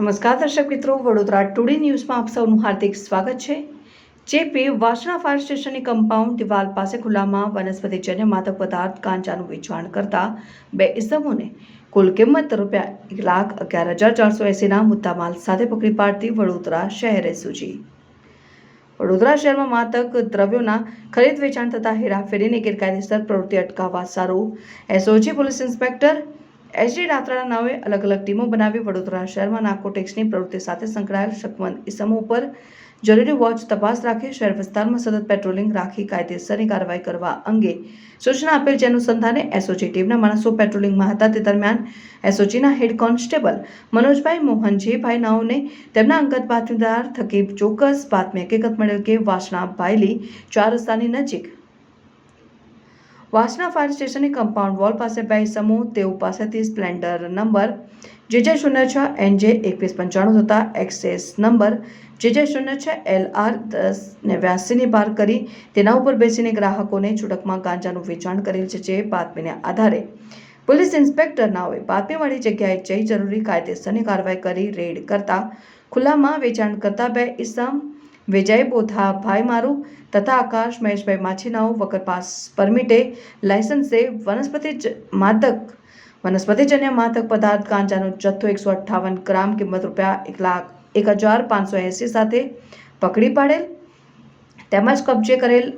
નમસ્કાર દર્શક મિત્રો, વડોદરા ટુડે ન્યૂઝમાં આપ સૌનું હાર્દિક સ્વાગત છે. જેપી વાસણા ફાયર સ્ટેશનની કમ્પાઉન્ડ દિવાલ પાસે ખુલ્લામાં વનસ્પતિજન્ય માદક પદાર્થ ગાંજાનું વેચાણ કરતા બે ઇસમોને કુલ કિંમત રૂપિયા એક લાખ અગિયાર હજાર ચારસો એંસીના મુદ્દામાલ સાથે પકડી પાડતી વડોદરા શહેરે સૂચી વડોદરા શહેરમાં માદક દ્રવ્યોના ખરીદ વેચાણ તથા હેરાફેરીની ગેરકાયદેસર પ્રવૃત્તિ અટકાવવા સારું. એસઓજી પોલીસ ઇન્સ્પેક્ટર એસડી રાત્રાના નાવે અલગ અલગ ટીમો બનાવી વડોદરા શહેરમાં નાર્કોટેક્સની પ્રવૃત્તિ સાથે સંકળાયેલ શકમંદ ઇસમો ઉપર જરૂરી વોચ તપાસ રાખી શહેર વિસ્તારમાં સતત પેટ્રોલિંગ રાખી કાયદેસરની કાર્યવાહી કરવા અંગે સૂચના આપેલ જે અનુસંધાને એસઓજી ટીમના માણસો પેટ્રોલિંગમાં હતા. તે દરમિયાન એસઓજીના હેડ કોન્સ્ટેબલ મનોજભાઈ મોહનજીભાઈ નાઓને તેમના અંગત બાતમીદાર થકી ચોક્કસ બાતમી હકીકત મળેલ કે વાસણા બાયલી ચાર રસ્તાની નજીક વાસણા ફાયર સ્ટેશનની કમ્પાઉન્ડ વોલ પાસે બે સમૂહ, તેઓ પાસેથી સ્પ્લેન્ડર નંબર જે જે શૂન્ય છ, એન જે એકવીસ પંચાણું તથા એક્સેસ નંબર જે જે શૂન્ય છ, એલ આર દસ નેવ્યાસીની પાર કરી તેના ઉપર બેસીને ગ્રાહકોને છૂટકમાં ગાંજાનું વેચાણ કરેલ છે, જે બાતમીને આધારે. પોલીસ ઇન્સ્પેક્ટર નાઓએ બાતમીવાળી જગ્યાએ જઈ જરૂરી કાયદેસરની કાર્યવાહી કરી રેડ કરતા ખુલ્લામાં વેચાણ કરતા બે ઇસમ વિજય બોથાભાઈ મારું તથા આકાશ મહેશભાઈ માછીનાઓ વગર પાસ પરમિટે લાયસન્સે વનસ્પતિ માદક વનસ્પતિજન્ય માદક પદાર્થ ગાંજાનો જથ્થો એકસો અઠ્ઠાવન ગ્રામ કિંમત રૂપિયા એક લાખ એક હજાર પાંચસો એંસી સાથે પકડી પાડેલ. તેમજ કબજે કરેલ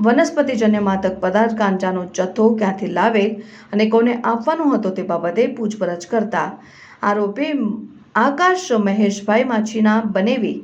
વનસ્પતિજન્ય માદક પદાર્થ ગાંજાનો જથ્થો ક્યાંથી લાવેલ અને કોને આપવાનો હતો તે બાબતે પૂછપરછ કરતા આરોપી આકાશ મહેશભાઈ માછીના બનેવી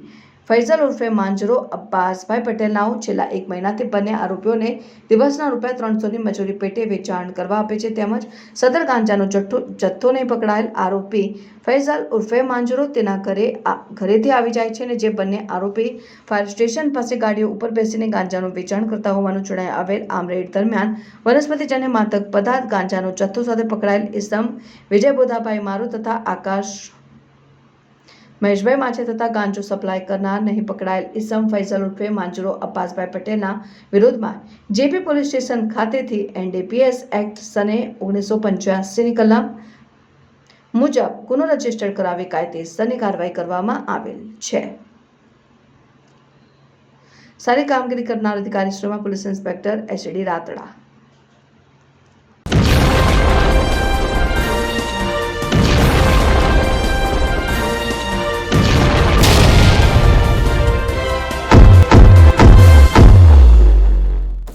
ફૈઝલ ઉર્ફે માંજરો અબ્બાસભાઈ પટેલનાઓ છેલ્લા એક મહિનાથી બંને આરોપીઓને દિવસના રૂપિયા ત્રણસોની મજૂરી પેટે વેચાણ કરવા આપે છે તેમજ સદર ગાંજાનો જથ્થો જથ્થો નહીં પકડાયેલ આરોપી ફૈઝલ ઉર્ફે માંજરો તેના ઘરે ઘરેથી આવી જાય છે અને જે બંને આરોપી ફાયર સ્ટેશન પાસે ગાડીઓ ઉપર બેસીને ગાંજાનું વેચાણ કરતા હોવાનું જણાય આવેલ આમ રેડ દરમિયાન વનસ્પતિજન્ય માતક પદાર્થ ગાંજાનો જથ્થો સાથે પકડાયેલ ઇસમ વિજય બોધાભાઈ મારો તથા આકાશ મહેશભાઈ માછે તથા ગાંજો સપ્લાય કરનાર નહીં પકડાયેલ ઇસમ ફૈઝલ ઉર્ફે માંજરો અબ્બાસભાઈ પટેલના વિરોધમાં જેપી પોલીસ સ્ટેશન ખાતેથી એનડીપીએસ એક્ટ સને ઓગણીસો પંચ્યાસીની કલમ મુજબ ગુનો રજિસ્ટર કરાવી કાયદેસરની કાર્યવાહી કરવામાં આવેલ છે. સારી કામગીરી કરનાર અધિકારીશ્રીમાં પોલીસ ઇન્સ્પેક્ટર એસડી રાતડા